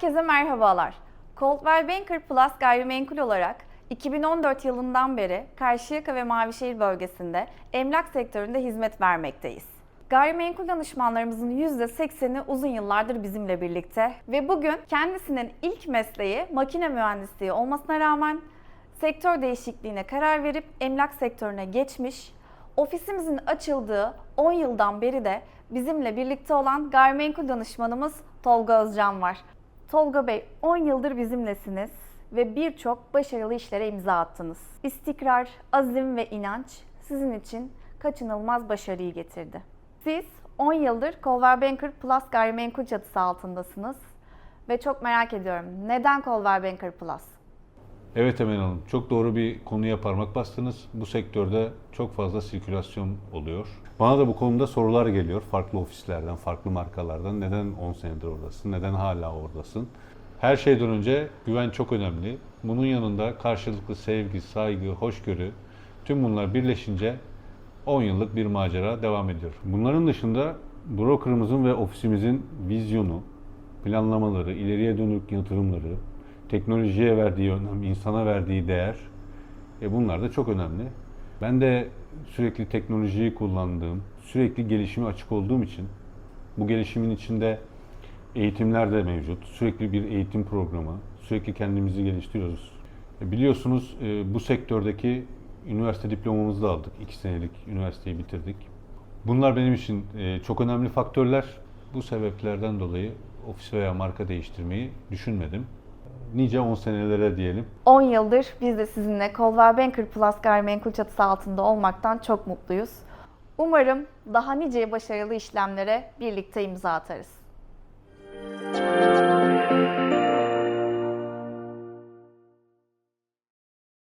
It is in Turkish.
Herkese merhabalar. Coldwell Banker Plus gayrimenkul olarak 2014 yılından beri Karşıyaka ve Mavişehir bölgesinde emlak sektöründe hizmet vermekteyiz. Gayrimenkul danışmanlarımızın %80'i uzun yıllardır bizimle birlikte ve bugün kendisinin ilk mesleği makine mühendisliği olmasına rağmen sektör değişikliğine karar verip emlak sektörüne geçmiş, ofisimizin açıldığı 10 yıldan beri de bizimle birlikte olan gayrimenkul danışmanımız Tolga Özcan var. Tolga Bey 10 yıldır bizimlesiniz ve birçok başarılı işlere imza attınız. İstikrar, azim ve inanç sizin için kaçınılmaz başarıyı getirdi. Siz 10 yıldır Colver Banker Plus gayrimenkul çatısı altındasınız ve çok merak ediyorum. Neden Colver Banker Plus? Evet Emel Hanım, çok doğru bir konuya parmak bastınız. Bu sektörde çok fazla sirkülasyon oluyor. Bana da bu konuda sorular geliyor farklı ofislerden, farklı markalardan. Neden 10 senedir oradasın, neden hala oradasın? Her şeyden önce güven çok önemli. Bunun yanında karşılıklı sevgi, saygı, hoşgörü, tüm bunlar birleşince 10 yıllık bir macera devam ediyor. Bunların dışında brokerımızın ve ofisimizin vizyonu, planlamaları, ileriye dönük yatırımları, teknolojiye verdiği önem, insana verdiği değer e bunlar da çok önemli. Ben de sürekli teknolojiyi kullandığım, sürekli gelişime açık olduğum için bu gelişimin içinde eğitimler de mevcut. Sürekli bir eğitim programı, sürekli kendimizi geliştiriyoruz. E Biliyorsunuz e, bu sektördeki üniversite diplomamızı da aldık. İki senelik üniversiteyi bitirdik. Bunlar benim için e, çok önemli faktörler. Bu sebeplerden dolayı ofis veya marka değiştirmeyi düşünmedim. Nice 10 senelere diyelim. 10 yıldır biz de sizinle Colwell Banker Plus gayrimenkul çatısı altında olmaktan çok mutluyuz. Umarım daha nice başarılı işlemlere birlikte imza atarız.